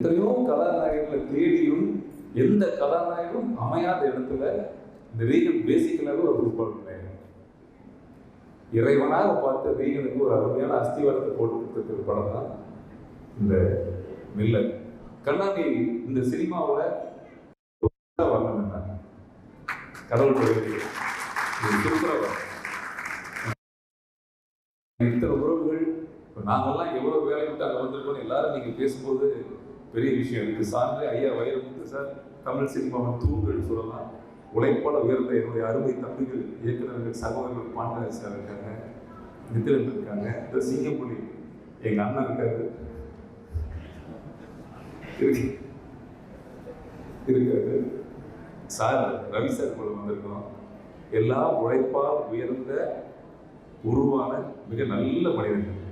எத்தனையோ கதாநாயகர்களை தேடியும் எந்த கதாநாயகரும் அமையாத இடத்துல இந்த ரீகன் பேசிக்கலாக ஒரு ஃபுட்பால் பிளேயர் இறைவனாக பார்த்த ரீகனுக்கு ஒரு அருமையான அஸ்திவாரத்தை போட்டு கொடுத்துருக்கிற படம் தான் இந்த மில்லர் கண்ணாடி இந்த சினிமாவில் வரணும் என்ன கடவுள் சூப்பராக இத்தனை உறவுகள் இப்போ நாங்கெல்லாம் எவ்வளோ வேலை விட்டு அங்கே வந்திருக்கோம் எல்லாரும் நீங்கள் பேசும்போது பெரிய விஷயம் இருக்குது சான்று ஐயா வைரமுத்து சார் தமிழ் சினிமாவின் தூண்கள் சொல்லலாம். உழைப்பால் உயர்ந்த என்னுடைய அருமை தம்பிகள் இயக்குநர்கள் சகோதரர்கள் பாண்டராஜ் சார் இருக்காங்க. நிதிலன் இருக்காங்க. இந்த சிங்கப்புலி எங்கள் அண்ணன் இருக்காரு. இருக்காரு. சார் ரவி சார் கூட வந்திருக்கோம். எல்லா உழைப்பால் உயர்ந்த உருவான மிக நல்ல மனிதர்கள்.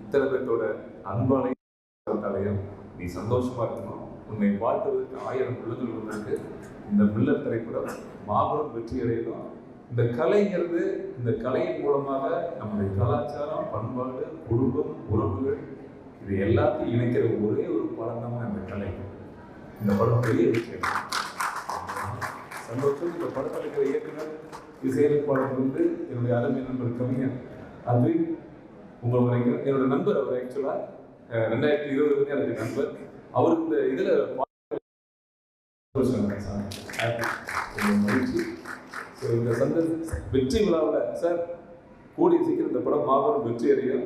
இத்தனை பேர்த்தோட அன்பான தலையம். நீ சந்தோஷமா இருக்கணும். உன்னை வாழ்த்துவதற்கு ஆயிரம் உள்ளங்கள் வந்திருக்கு இந்த மில்லர் திரைப்படம் மாபெரும் வெற்றி அடையணும் இந்த கலைங்கிறது இந்த கலையின் மூலமாக நம்முடைய கலாச்சாரம் பண்பாடு குடும்பம் உறவுகள் இது எல்லாத்தையும் இணைக்கிற ஒரே ஒரு படம் தான் இந்த கலை. இந்த படம் பெரிய விஷயம் சந்தோஷம். இந்த படத்தில் இருக்கிற இயக்குனர் இசையமைப்பாளர் வந்து என்னுடைய அருமை நண்பர் கவிஞர். அது உங்கள் வரைக்கும் என்னோட நண்பர் அவர் ஆக்சுவலாக ரெண்டாயிரத்தி இருபதுலேருந்து எனக்கு நண்பர். அவருக்கு இந்த இதில் மகிழ்ச்சி. ஸோ இந்த சந்த வெற்றி விழாவில் சார் கூடிய சீக்கிரம் இந்த படம் மாபெரும் வெற்றி அடையும்.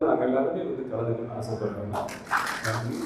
நாங்கள் எல்லாருமே வந்து கலந்துக்கணும்னு ஆசைப்படுறோம். நன்றி.